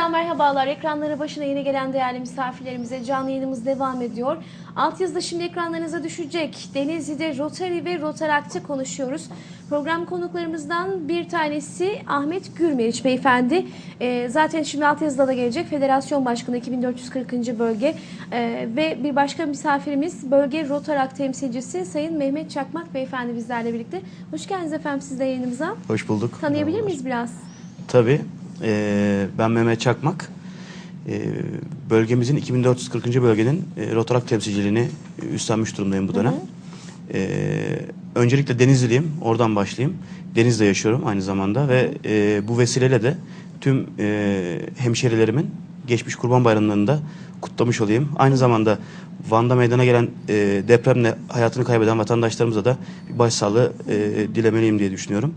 Daha merhabalar. Ekranları başına yeni gelen değerli misafirlerimize canlı yayınımız devam ediyor. Alt yazıda şimdi ekranlarınıza düşecek. Denizli'de Rotary ve Rotarak'ta konuşuyoruz. Program konuklarımızdan bir tanesi Ahmet Gürmeriç beyefendi. Ee, zaten şimdi alt yazıda da gelecek. Federasyon Başkanı 2440. bölge. Ee, ve bir başka misafirimiz bölge Rotarak temsilcisi Sayın Mehmet Çakmak beyefendi bizlerle birlikte. Hoş geldiniz efendim siz de yayınımıza. Hoş bulduk. Tanıyabilir miyiz biraz? Tabii. Ee, ben Mehmet Çakmak. Ee, bölgemizin 2440. bölgenin e, Rotarak temsilciliğini üstlenmiş durumdayım bu dönem. Ee, öncelikle Denizliliyim. Oradan başlayayım. Denizli'de yaşıyorum aynı zamanda ve e, bu vesileyle de tüm e, hemşerilerimin geçmiş Kurban Bayramlarını da kutlamış olayım. Aynı zamanda Van'da meydana gelen e, depremle hayatını kaybeden vatandaşlarımıza da bir başsağlığı e, dilemeliyim diye düşünüyorum.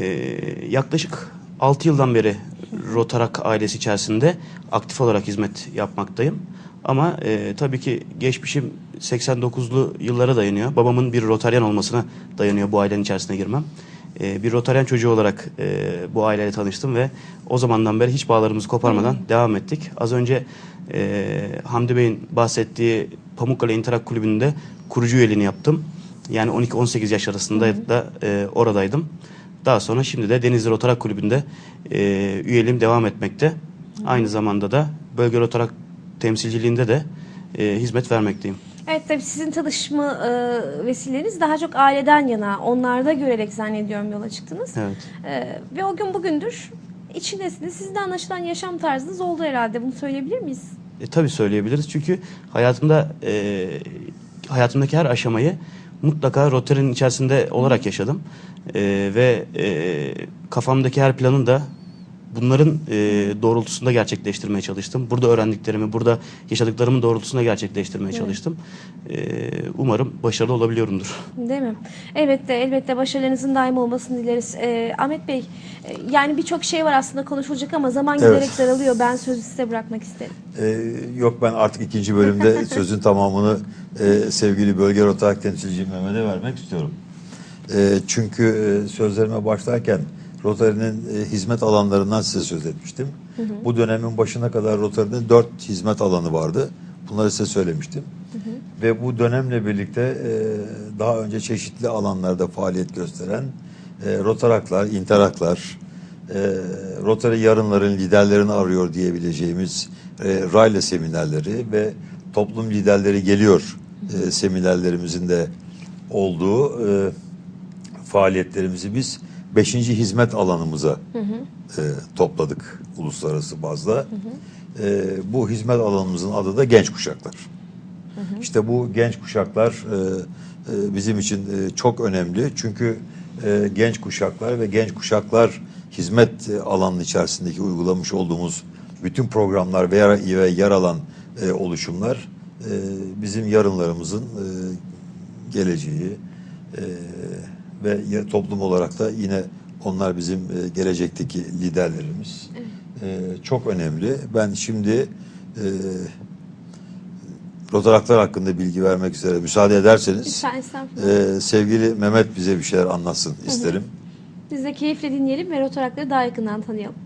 Ee, yaklaşık 6 yıldan beri Rotarak ailesi içerisinde aktif olarak hizmet yapmaktayım. Ama e, tabii ki geçmişim 89'lu yıllara dayanıyor. Babamın bir Rotaryen olmasına dayanıyor bu ailenin içerisine girmem. E, bir Rotaryen çocuğu olarak e, bu aileyle tanıştım ve o zamandan beri hiç bağlarımızı koparmadan devam ettik. Az önce e, Hamdi Bey'in bahsettiği Pamukkale İnterak Kulübü'nde kurucu üyeliğini yaptım. Yani 12-18 yaş arasında da e, oradaydım. Daha sonra şimdi de Denizli Rotarak Kulübü'nde e, üyeliğim devam etmekte. Aynı zamanda da bölge Rotarak temsilciliğinde de e, hizmet vermekteyim. Evet tabii sizin tanışma e, vesileniz daha çok aileden yana, onlarda görerek zannediyorum yola çıktınız. Evet. E, ve o gün bugündür içindesiniz. Sizin de anlaşılan yaşam tarzınız oldu herhalde. Bunu söyleyebilir miyiz? E, tabii söyleyebiliriz çünkü hayatımda e, hayatımdaki her aşamayı mutlaka Rotary'nin içerisinde olarak yaşadım. E, ve e, kafamdaki her planın da bunların e, doğrultusunda gerçekleştirmeye çalıştım. Burada öğrendiklerimi, burada yaşadıklarımın doğrultusunda gerçekleştirmeye çalıştım. E, umarım başarılı olabiliyorumdur. Değil mi? Elbette, elbette başarılarınızın daim olmasını dileriz. E, Ahmet Bey, e, yani birçok şey var aslında konuşulacak ama zaman Evet. giderek daralıyor. Ben sözü size bırakmak isterim. Ee, yok ben artık ikinci bölümde sözün tamamını e, sevgili bölge rotarak temsilci Mehmet'e vermek istiyorum. E, çünkü e, sözlerime başlarken Rotary'nin e, hizmet alanlarından size söz etmiştim. Bu dönemin başına kadar Rotary'nin dört hizmet alanı vardı. Bunları size söylemiştim. Ve bu dönemle birlikte e, daha önce çeşitli alanlarda faaliyet gösteren e, Rotaraklar, Interaklar, e, Rotary yarınların liderlerini arıyor diyebileceğimiz e, Rayla seminerleri ve toplum liderleri geliyor e, seminerlerimizin de olduğu e, faaliyetlerimizi biz 5. hizmet alanımıza e, topladık uluslararası bazda. E, bu hizmet alanımızın adı da genç kuşaklar. İşte bu genç kuşaklar e, e, bizim için e, çok önemli. Çünkü e, genç kuşaklar ve genç kuşaklar hizmet e, alanının içerisindeki uygulamış olduğumuz bütün programlar ve yer, ve yer alan e, oluşumlar e, bizim yarınlarımızın e, geleceği e, ve toplum olarak da yine onlar bizim e, gelecekteki liderlerimiz. E, çok önemli. Ben şimdi e, Rotaraklar hakkında bilgi vermek üzere müsaade ederseniz Lütfen e, sevgili Mehmet bize bir şeyler anlatsın isterim. Biz de keyifle dinleyelim ve rotarakları daha yakından tanıyalım.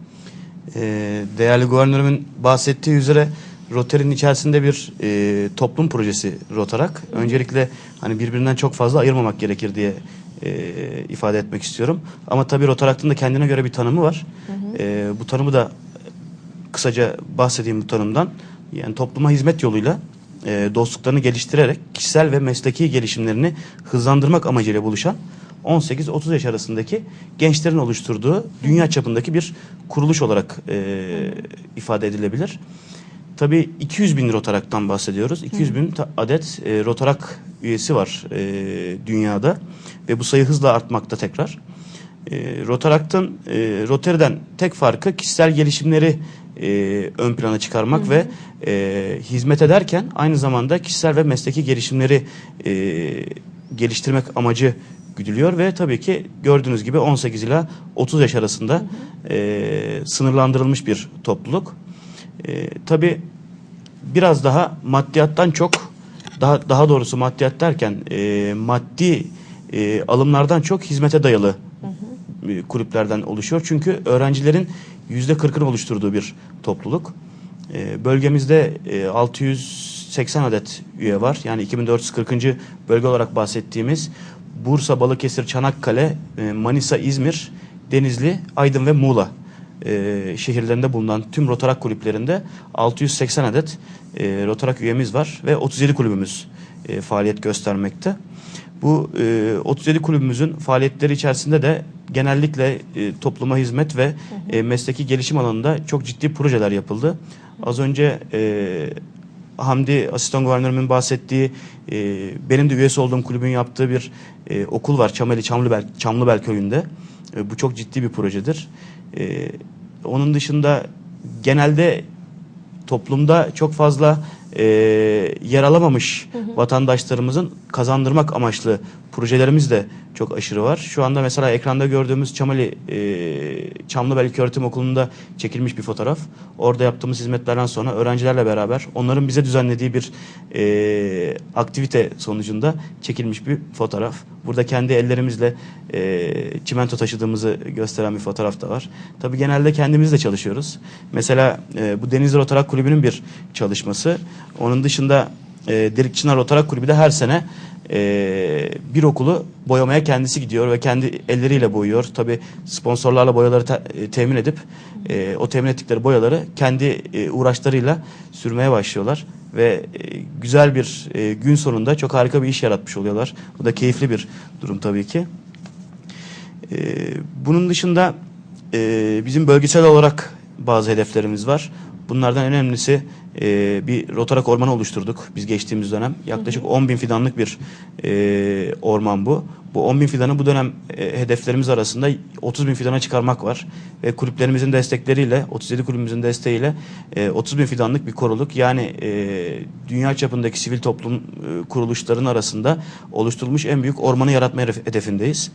Ee, değerli guvernörümün bahsettiği üzere Rotary'nin içerisinde bir e, toplum projesi Rotarak. Öncelikle hani birbirinden çok fazla ayırmamak gerekir diye e, ifade etmek istiyorum. Ama tabii Rotarak'ın da kendine göre bir tanımı var. E, bu tanımı da kısaca bahsedeyim bu tanımdan. Yani topluma hizmet yoluyla e, dostluklarını geliştirerek kişisel ve mesleki gelişimlerini hızlandırmak amacıyla buluşan 18-30 yaş arasındaki gençlerin oluşturduğu dünya çapındaki bir kuruluş olarak e, ifade edilebilir. Tabii 200 bin Rotarak'tan bahsediyoruz. 200 bin adet e, Rotarak üyesi var e, dünyada ve bu sayı hızla artmakta tekrar. E, Rotarak'tan, e, Rotary'den tek farkı kişisel gelişimleri e, ön plana çıkarmak ve e, hizmet ederken aynı zamanda kişisel ve mesleki gelişimleri e, geliştirmek amacı güdülüyor ve tabii ki gördüğünüz gibi 18 ila 30 yaş arasında e, sınırlandırılmış bir topluluk. E, tabii biraz daha maddiyattan çok daha daha doğrusu maddiyat derken e, maddi e, alımlardan çok hizmete dayalı e, kulüplerden oluşuyor. Çünkü öğrencilerin yüzde 40'ını oluşturduğu bir topluluk. E, bölgemizde e, 680 adet üye var. Yani 2440. bölge olarak bahsettiğimiz Bursa, Balıkesir, Çanakkale, e, Manisa, İzmir, Denizli, Aydın ve Muğla e, şehirlerinde bulunan tüm Rotarak kulüplerinde 680 adet e, Rotarak üyemiz var ve 37 kulübümüz e, faaliyet göstermekte. Bu e, 37 kulübümüzün faaliyetleri içerisinde de genellikle e, topluma hizmet ve e, mesleki gelişim alanında çok ciddi projeler yapıldı. Az önce e, Hamdi asistan guvernörümün bahsettiği e, benim de üyesi olduğum kulübün yaptığı bir e, okul var Çameli Çamlıbel, Çamlıbel köyünde. E, bu çok ciddi bir projedir. E, onun dışında genelde toplumda çok fazla e, yer alamamış vatandaşlarımızın kazandırmak amaçlı projelerimiz de çok aşırı var. Şu anda mesela ekranda gördüğümüz Çamali e, Çamlıbel İlköğretim Okulu'nda çekilmiş bir fotoğraf. Orada yaptığımız hizmetlerden sonra öğrencilerle beraber onların bize düzenlediği bir e, aktivite sonucunda çekilmiş bir fotoğraf. Burada kendi ellerimizle e, çimento taşıdığımızı gösteren bir fotoğraf da var. Tabii genelde kendimiz de çalışıyoruz. Mesela e, bu Denizli Rotarak Kulübü'nün bir çalışması. Onun dışında e, Delikçınar Rotarak Kulübü de her sene e, bir okulu boyamaya kendisi gidiyor ve kendi elleriyle boyuyor. Tabii sponsorlarla boyaları te- e, temin edip e, o temin ettikleri boyaları kendi e, uğraşlarıyla sürmeye başlıyorlar ve e, güzel bir e, gün sonunda çok harika bir iş yaratmış oluyorlar. Bu da keyifli bir durum tabii ki. E, bunun dışında e, bizim bölgesel olarak bazı hedeflerimiz var. Bunlardan en önemlisi e, bir rotarak ormanı oluşturduk biz geçtiğimiz dönem. Yaklaşık 10 bin fidanlık bir e, orman bu. Bu 10 bin fidanı bu dönem e, hedeflerimiz arasında 30 bin fidana çıkarmak var. Ve kulüplerimizin destekleriyle, 37 kulübümüzün desteğiyle e, 30 bin fidanlık bir koruluk. Yani e, dünya çapındaki sivil toplum e, kuruluşların arasında oluşturulmuş en büyük ormanı yaratma hedef- hedefindeyiz.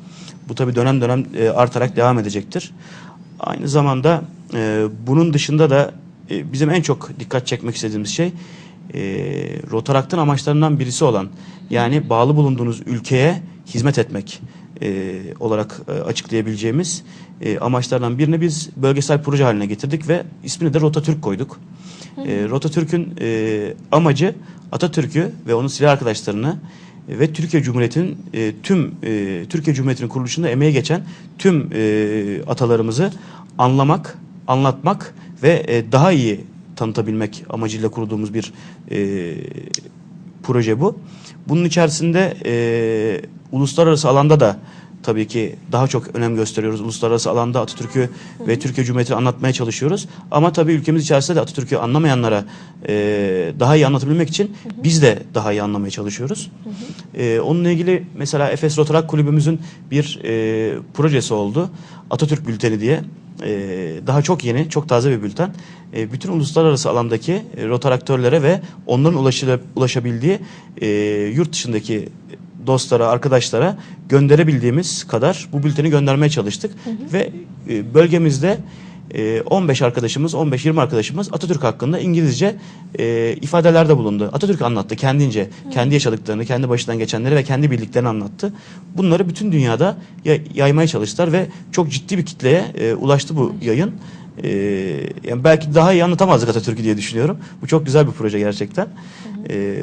Bu tabii dönem dönem e, artarak devam edecektir. Aynı zamanda e, bunun dışında da e, bizim en çok dikkat çekmek istediğimiz şey e, Rotarakt'ın amaçlarından birisi olan yani bağlı bulunduğunuz ülkeye hizmet etmek e, olarak e, açıklayabileceğimiz e, amaçlardan birini biz bölgesel proje haline getirdik ve ismini de Rotatürk koyduk. E, Rotatürk'ün e, amacı Atatürk'ü ve onun silah arkadaşlarını ve Türkiye Cumhuriyeti'nin e, tüm e, Türkiye Cumhuriyeti'nin kuruluşunda emeğe geçen tüm e, atalarımızı anlamak, anlatmak ve e, daha iyi tanıtabilmek amacıyla kurduğumuz bir e, proje bu. Bunun içerisinde e, uluslararası alanda da tabii ki daha çok önem gösteriyoruz. Uluslararası alanda Atatürk'ü ve Türkiye Cumhuriyeti'ni anlatmaya çalışıyoruz. Ama tabii ülkemiz içerisinde de Atatürk'ü anlamayanlara e, daha iyi anlatabilmek için biz de daha iyi anlamaya çalışıyoruz. E, onunla ilgili mesela Efes Rotarak Kulübümüzün bir e, projesi oldu. Atatürk Bülteni diye. E, daha çok yeni, çok taze bir bülten. E, bütün uluslararası alandaki e, rotaraktörlere ve onların ulaşıla- ulaşabildiği e, yurt dışındaki dostlara, arkadaşlara gönderebildiğimiz kadar bu bülteni göndermeye çalıştık. Ve e, bölgemizde 15 arkadaşımız, 15-20 arkadaşımız Atatürk hakkında İngilizce e, ifadelerde bulundu. Atatürk anlattı kendince, kendi yaşadıklarını, kendi başından geçenleri ve kendi bildiklerini anlattı. Bunları bütün dünyada ya- yaymaya çalıştılar ve çok ciddi bir kitleye e, ulaştı bu yayın. E, yani belki daha iyi anlatamazdık Atatürk'ü diye düşünüyorum. Bu çok güzel bir proje gerçekten. E,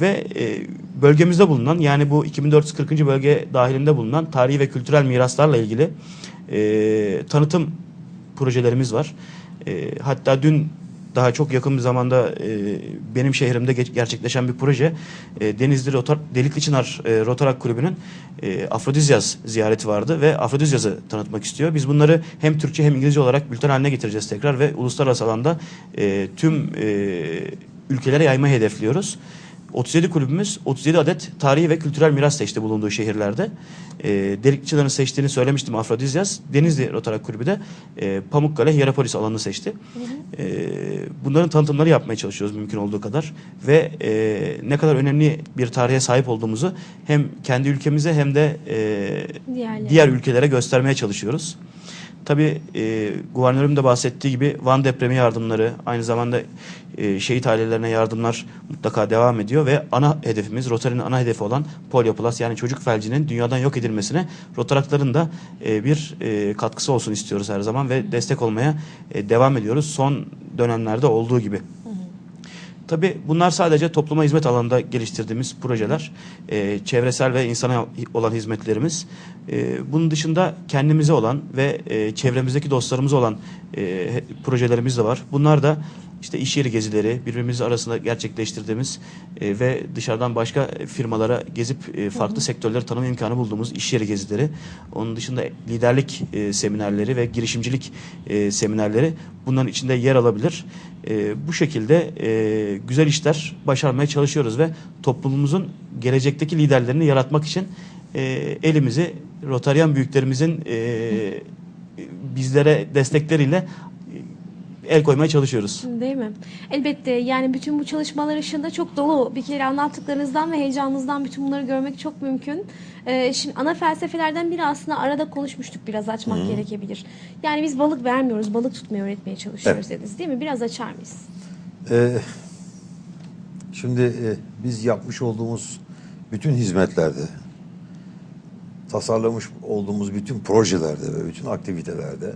ve e, bölgemizde bulunan yani bu 2440. bölge dahilinde bulunan tarihi ve kültürel miraslarla ilgili e, tanıtım projelerimiz var. E, hatta dün daha çok yakın bir zamanda e, benim şehrimde geç- gerçekleşen bir proje e, Denizli Rotar Delikli Çınar e, Rotarak Kulübü'nün e, Afrodizyaz ziyareti vardı ve Afrodizyaz'ı tanıtmak istiyor. Biz bunları hem Türkçe hem İngilizce olarak bülten haline getireceğiz tekrar ve uluslararası alanda e, tüm e, ülkelere yaymayı hedefliyoruz. 37 kulübümüz 37 adet tarihi ve kültürel miras seçti bulunduğu şehirlerde. E, Delikçilerin seçtiğini söylemiştim Afrodizyas. Denizli Rotarak Kulübü de e, Pamukkale Hierapolis alanını seçti. E, bunların tanıtımları yapmaya çalışıyoruz mümkün olduğu kadar. Ve e, ne kadar önemli bir tarihe sahip olduğumuzu hem kendi ülkemize hem de e, diğer ülkelere göstermeye çalışıyoruz. Tabii e, guvernörüm de bahsettiği gibi Van depremi yardımları, aynı zamanda e, şehit ailelerine yardımlar mutlaka devam ediyor ve ana hedefimiz, Rotary'nin ana hedefi olan Polio Plus yani çocuk felcinin dünyadan yok edilmesine Rotarakların da e, bir e, katkısı olsun istiyoruz her zaman ve destek olmaya e, devam ediyoruz. Son dönemlerde olduğu gibi. Tabii bunlar sadece topluma hizmet alanında geliştirdiğimiz projeler, Ee, çevresel ve insana olan hizmetlerimiz. Ee, bunun dışında kendimize olan ve e, çevremizdeki dostlarımıza olan e, projelerimiz de var. Bunlar da işte iş yeri gezileri, birbirimiz arasında gerçekleştirdiğimiz e, ve dışarıdan başka firmalara gezip e, farklı sektörleri tanıma imkanı bulduğumuz iş yeri gezileri. Onun dışında liderlik e, seminerleri ve girişimcilik e, seminerleri bunların içinde yer alabilir. E, bu şekilde e, güzel işler başarmaya çalışıyoruz ve toplumumuzun gelecekteki liderlerini yaratmak için e, elimizi Rotaryan büyüklerimizin e, bizlere destekleriyle el koymaya çalışıyoruz. Değil mi? Elbette yani bütün bu çalışmalar ışığında çok dolu bir kere anlattıklarınızdan ve heyecanınızdan bütün bunları görmek çok mümkün. Ee, şimdi ana felsefelerden biri aslında arada konuşmuştuk biraz açmak gerekebilir. Yani biz balık vermiyoruz, balık tutmayı öğretmeye çalışıyoruz Evet. dediniz değil mi? Biraz açar mıyız? Ee, şimdi e, biz yapmış olduğumuz bütün hizmetlerde, tasarlamış olduğumuz bütün projelerde ve bütün aktivitelerde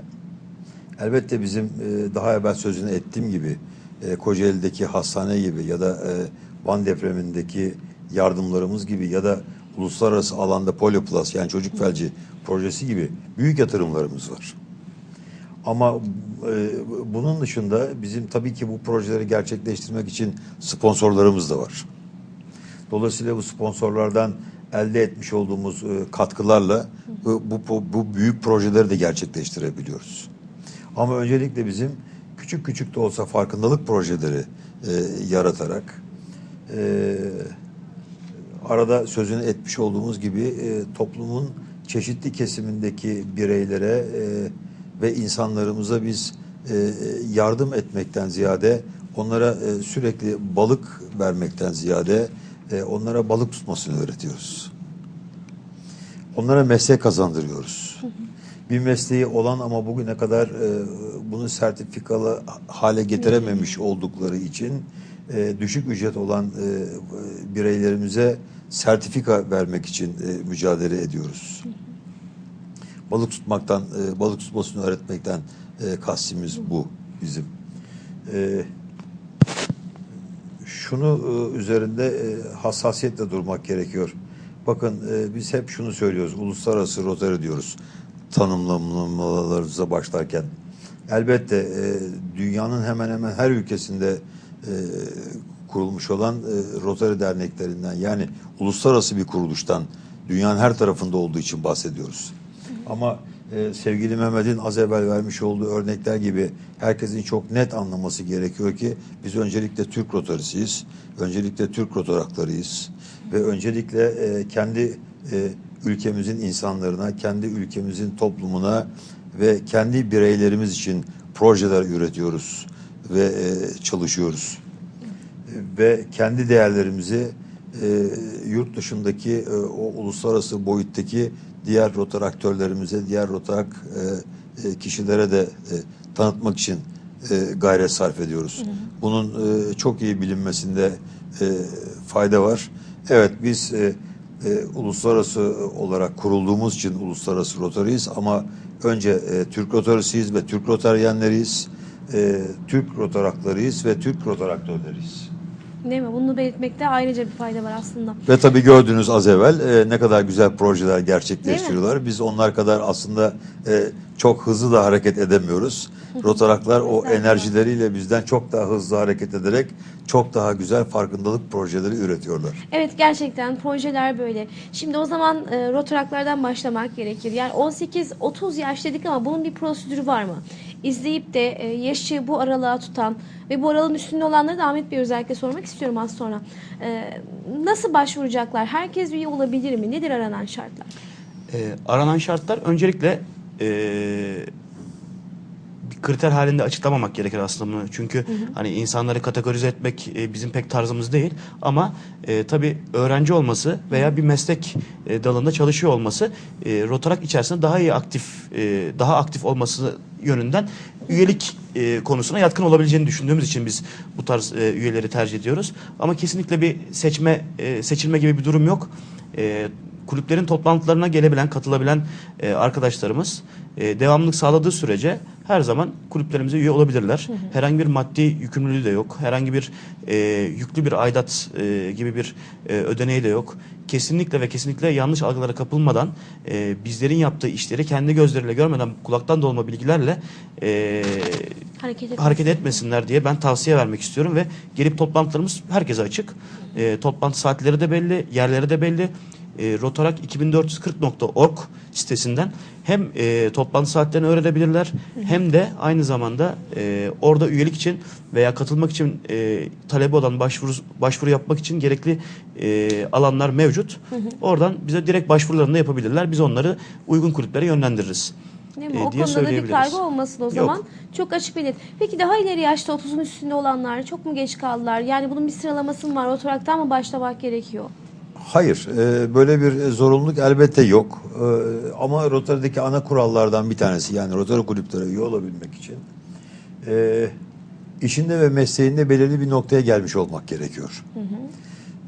elbette bizim e, daha evvel sözünü ettiğim gibi e, Kocaeli'deki hastane gibi ya da e, Van depremindeki yardımlarımız gibi ya da uluslararası alanda Polio Plus yani çocuk felci projesi gibi büyük yatırımlarımız var. Ama bunun dışında bizim tabii ki bu projeleri gerçekleştirmek için sponsorlarımız da var. Dolayısıyla bu sponsorlardan elde etmiş olduğumuz katkılarla bu, bu, bu büyük projeleri de gerçekleştirebiliyoruz. Ama öncelikle bizim küçük küçük de olsa farkındalık projeleri e, yaratarak e, arada sözünü etmiş olduğumuz gibi e, toplumun çeşitli kesimindeki bireylere e, ve insanlarımıza biz e, yardım etmekten ziyade onlara e, sürekli balık vermekten ziyade e, onlara balık tutmasını öğretiyoruz. Onlara meslek kazandırıyoruz. Bir mesleği olan ama bugüne kadar e, bunu sertifikalı hale getirememiş oldukları için e, düşük ücret olan e, bireylerimize sertifika vermek için e, mücadele ediyoruz. Balık tutmaktan, e, balık tutmasını öğretmekten e, kastimiz bu bizim. E, şunu e, üzerinde e, hassasiyetle durmak gerekiyor. Bakın e, biz hep şunu söylüyoruz. Uluslararası Rotary diyoruz. Tanımlamalarımıza başlarken. Elbette e, dünyanın hemen hemen her ülkesinde e, kurulmuş olan e, Rotary derneklerinden yani uluslararası bir kuruluştan dünyanın her tarafında olduğu için bahsediyoruz. Ama e, sevgili Mehmet'in az evvel vermiş olduğu örnekler gibi herkesin çok net anlaması gerekiyor ki biz öncelikle Türk Rotarisiyiz. Öncelikle Türk Rotaraklarıyız. Ve öncelikle e, kendi e, ülkemizin insanlarına, kendi ülkemizin toplumuna ve kendi bireylerimiz için projeler üretiyoruz ve e, çalışıyoruz ve kendi değerlerimizi e, yurt dışındaki e, o uluslararası boyuttaki diğer rotar aktörlerimize, diğer rotarak e, e, kişilere de e, tanıtmak için e, gayret sarf ediyoruz. Bunun e, çok iyi bilinmesinde e, fayda var. Evet biz e, e, uluslararası olarak kurulduğumuz için uluslararası rotarıyız ama önce e, Türk rotarisiyiz ve Türk rotaryenleriyiz. E, Türk rotaraklarıyız ve Türk rotaraktörleriyiz. Değil mi? Bunu belirtmekte ayrıca bir fayda var aslında. Ve tabii gördünüz az evvel e, ne kadar güzel projeler gerçekleştiriyorlar. Biz onlar kadar aslında e, çok hızlı da hareket edemiyoruz. Rotaraklar o enerjileriyle bizden çok daha hızlı hareket ederek çok daha güzel farkındalık projeleri üretiyorlar. Evet gerçekten projeler böyle. Şimdi o zaman e, rotaraklardan başlamak gerekir. Yani 18-30 yaş dedik ama bunun bir prosedürü var mı? İzleyip de e, yaşı bu aralığa tutan ve bu aralığın üstünde olanları da Ahmet Bey özellikle sormak istiyorum az sonra. E, nasıl başvuracaklar? Herkes üye olabilir mi? Nedir aranan şartlar? Ee, aranan şartlar öncelikle bir kriter halinde açıklamamak gerekir aslında bunu. Çünkü hani insanları kategorize etmek e, bizim pek tarzımız değil. Ama e, tabii öğrenci olması veya bir meslek e, dalında çalışıyor olması e, Rotarak içerisinde daha iyi aktif, e, daha aktif olması yönünden üyelik e, konusuna yatkın olabileceğini düşündüğümüz için biz bu tarz e, üyeleri tercih ediyoruz. Ama kesinlikle bir seçme, e, seçilme gibi bir durum yok. E, kulüplerin toplantılarına gelebilen, katılabilen e, arkadaşlarımız e, devamlılık sağladığı sürece her zaman kulüplerimize üye olabilirler. Herhangi bir maddi yükümlülüğü de yok. Herhangi bir e, yüklü bir aidat e, gibi bir e, ödeneği de yok. Kesinlikle ve kesinlikle yanlış algılara kapılmadan e, bizlerin yaptığı işleri kendi gözleriyle görmeden kulaktan dolma bilgilerle e, Hareket et. hareket etmesinler diye ben tavsiye vermek istiyorum ve gelip toplantılarımız herkese açık. E, toplantı saatleri de belli, yerleri de belli. E, rotarak2440.org sitesinden hem e, toplantı saatlerini öğrenebilirler hem de aynı zamanda e, orada üyelik için veya katılmak için e, talebi olan başvuru başvuru yapmak için gerekli e, alanlar mevcut. Oradan bize direkt başvurularını da yapabilirler. Biz onları uygun kulüplere yönlendiririz. Değil mi? e, o konuda da bir kaygı olmasın o Yok. zaman. Çok açık belirт. Peki daha ileri yaşta 30'un üstünde olanlar çok mu geç kaldılar? Yani bunun bir sıralaması mı var? Oturaktan mı başlamak gerekiyor? Hayır, e, böyle bir zorunluluk elbette yok. E, ama Rotary'deki ana kurallardan bir tanesi yani Rotary kulüplere üye olabilmek için e, işinde ve mesleğinde belirli bir noktaya gelmiş olmak gerekiyor.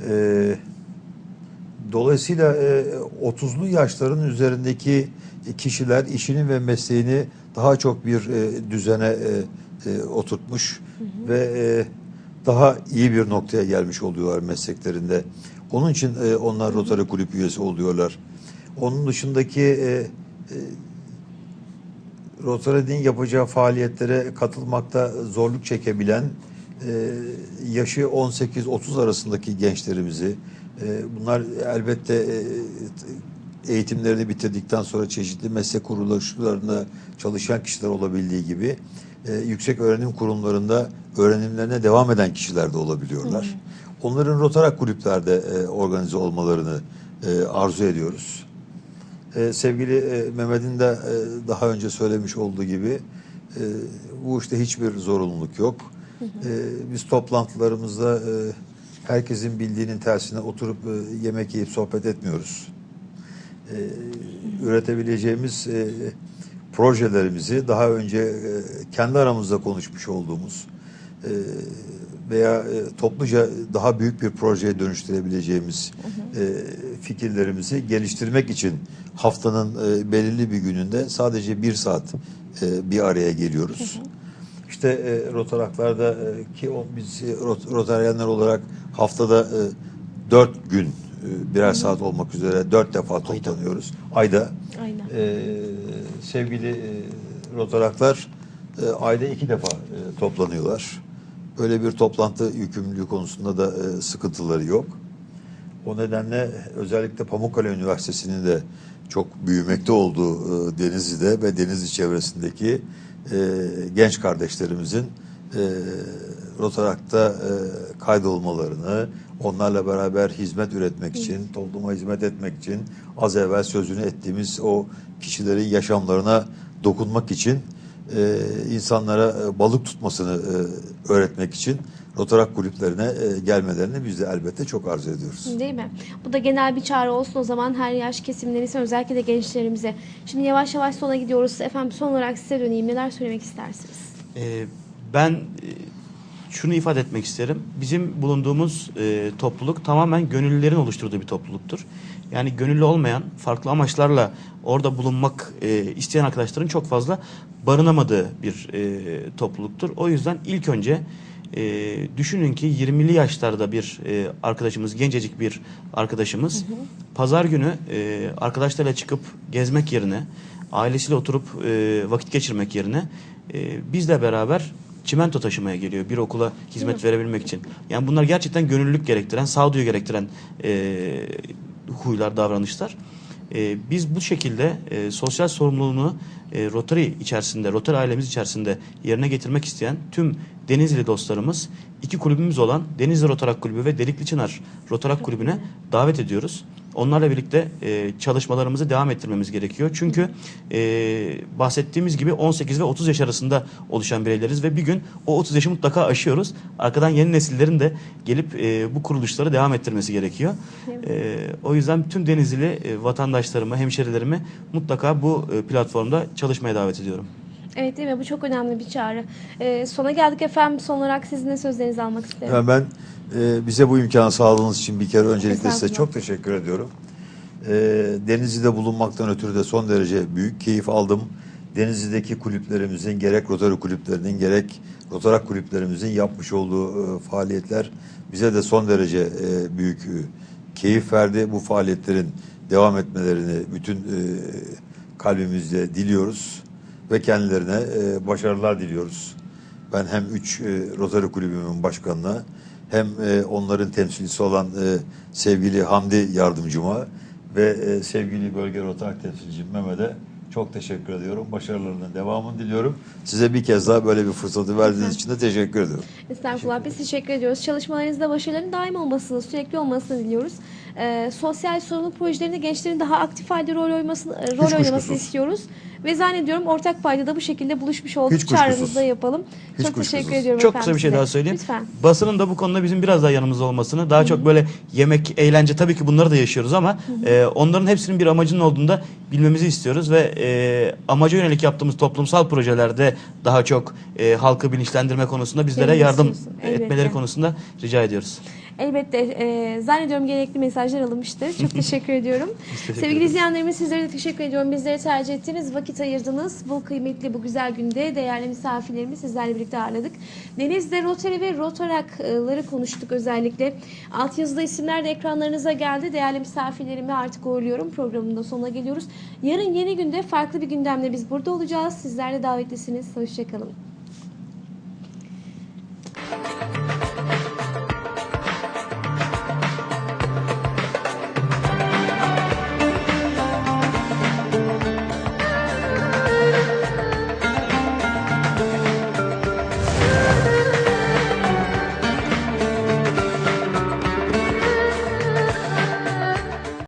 E, dolayısıyla e, 30'lu yaşların üzerindeki kişiler işini ve mesleğini daha çok bir e, düzene e, e, oturtmuş ve e, daha iyi bir noktaya gelmiş oluyorlar mesleklerinde. Onun için e, onlar Rotary Kulüp üyesi oluyorlar. Onun dışındaki e, e, Rotary'nin yapacağı faaliyetlere katılmakta zorluk çekebilen e, yaşı 18-30 arasındaki gençlerimizi e, bunlar elbette e, eğitimlerini bitirdikten sonra çeşitli meslek kuruluşlarında çalışan kişiler olabildiği gibi e, yüksek öğrenim kurumlarında öğrenimlerine devam eden kişiler de olabiliyorlar. Onların Rotarak kulüplerde e, organize olmalarını e, arzu ediyoruz. Ee, sevgili e, Mehmet'in de e, daha önce söylemiş olduğu gibi e, bu işte hiçbir zorunluluk yok. E, biz toplantılarımızda e, herkesin bildiğinin tersine oturup e, yemek yiyip sohbet etmiyoruz. E, üretebileceğimiz e, projelerimizi daha önce e, kendi aramızda konuşmuş olduğumuz e, veya e, topluca daha büyük bir projeye dönüştürebileceğimiz fikirlerimizi geliştirmek için haftanın belirli bir gününde sadece bir saat bir araya geliyoruz. İşte e, Rotaraklarda e, ki o, biz e, rot- Rotaryenler olarak haftada e, dört gün birer saat olmak üzere dört defa toplanıyoruz. Ayda. Aynen. Ee, sevgili e, Rotaraklar e, ayda iki defa e, toplanıyorlar. Böyle bir toplantı yükümlülüğü konusunda da e, sıkıntıları yok. O nedenle özellikle Pamukkale Üniversitesi'nin de çok büyümekte olduğu e, Denizli'de ve Denizli çevresindeki e, genç kardeşlerimizin e, Rotarak'ta e, kaydolmalarını, onlarla beraber hizmet üretmek için, topluma hizmet etmek için, az evvel sözünü ettiğimiz o kişilerin yaşamlarına dokunmak için, e, insanlara e, balık tutmasını e, öğretmek için Rotarak kulüplerine e, gelmelerini biz de elbette çok arzu ediyoruz. Değil mi? Bu da genel bir çağrı olsun o zaman her yaş kesimleri için özellikle de gençlerimize. Şimdi yavaş yavaş sona gidiyoruz. Efendim son olarak size döneyim. Neler söylemek istersiniz? Ee, ben e, şunu ifade etmek isterim. Bizim bulunduğumuz e, topluluk tamamen gönüllülerin oluşturduğu bir topluluktur. Yani gönüllü olmayan, farklı amaçlarla orada bulunmak e, isteyen arkadaşların çok fazla barınamadığı bir e, topluluktur. O yüzden ilk önce e, düşünün ki 20'li yaşlarda bir e, arkadaşımız, gencecik bir arkadaşımız pazar günü e, arkadaşlarıyla çıkıp gezmek yerine, ailesiyle oturup e, vakit geçirmek yerine e, bizle beraber çimento taşımaya geliyor bir okula hizmet verebilmek için. Yani bunlar gerçekten gönüllülük gerektiren, sağduyu gerektiren e, huylar, davranışlar. E, biz bu şekilde e, sosyal sorumluluğunu e, Rotary içerisinde, Rotary ailemiz içerisinde yerine getirmek isteyen tüm Denizli dostlarımız iki kulübümüz olan Denizli Rotarak Kulübü ve Delikli Çınar Rotarak Kulübü'ne davet ediyoruz. Onlarla birlikte e, çalışmalarımızı devam ettirmemiz gerekiyor. Çünkü e, bahsettiğimiz gibi 18 ve 30 yaş arasında oluşan bireyleriz ve bir gün o 30 yaşı mutlaka aşıyoruz. Arkadan yeni nesillerin de gelip e, bu kuruluşları devam ettirmesi gerekiyor. E, o yüzden tüm Denizli e, vatandaşlarımı, hemşerilerimi mutlaka bu e, platformda çalışmaya davet ediyorum. Evet değil mi? Bu çok önemli bir çağrı. Ee, sona geldik efendim. Son olarak sizin de sözlerinizi almak isterim. Yani ben e, bize bu imkanı sağladığınız için bir kere öncelikle size çok teşekkür ediyorum. E, Denizli'de bulunmaktan ötürü de son derece büyük keyif aldım. Denizli'deki kulüplerimizin gerek Rotary kulüplerinin gerek Rotarak kulüplerimizin yapmış olduğu e, faaliyetler bize de son derece e, büyük e, keyif verdi. Bu faaliyetlerin devam etmelerini bütün e, kalbimizle diliyoruz ve kendilerine e, başarılar diliyoruz. Ben hem üç e, Rotary Kulübümün başkanına hem e, onların temsilcisi olan e, sevgili Hamdi yardımcıma ve e, sevgili bölge Rotary temsilcim Mehmet'e çok teşekkür ediyorum. Başarılarının devamını diliyorum. Size bir kez daha böyle bir fırsatı verdiğiniz için de teşekkür ediyorum. Estağfurullah. Biz teşekkür ediyoruz. Çalışmalarınızda başarıların daim olmasını, sürekli olmasını diliyoruz. Ee, sosyal sorumluluk projelerinde gençlerin daha aktif halde rol oynamasını, rol kuşkusuz. oynamasını istiyoruz. Ve zannediyorum ortak paydada bu şekilde buluşmuş olduk. Hiç kuşkusuz. Çağrınızda yapalım. Hiç Çok teşekkür kuşkusuz. ediyorum Çok kısa bir şey size. daha söyleyeyim. Lütfen. Basının da bu konuda bizim biraz daha yanımızda olmasını, daha çok böyle yemek, eğlence tabii ki bunları da yaşıyoruz ama e, onların hepsinin bir amacının olduğunu da bilmemizi istiyoruz ve e, amaca yönelik yaptığımız toplumsal projelerde daha çok e, halkı bilinçlendirme konusunda bizlere Benim yardım elbette. etmeleri konusunda rica ediyoruz. Elbette e, zannediyorum gerekli mesajlar alınmıştır. Çok teşekkür ediyorum. teşekkür Sevgili izleyenlerimiz sizlere de teşekkür ediyorum. Bizlere tercih ettiniz, vakit ayırdınız. Bu kıymetli, bu güzel günde değerli misafirlerimi sizlerle birlikte ağırladık. Deniz'de Rotary ve Rotarak'ları konuştuk özellikle. Altyazıda isimler de ekranlarınıza geldi. Değerli misafirlerimi artık uğurluyorum. Programın da sonuna geliyoruz. Yarın yeni günde farklı bir gündemle biz burada olacağız. Sizler de davetlisiniz. Hoşçakalın.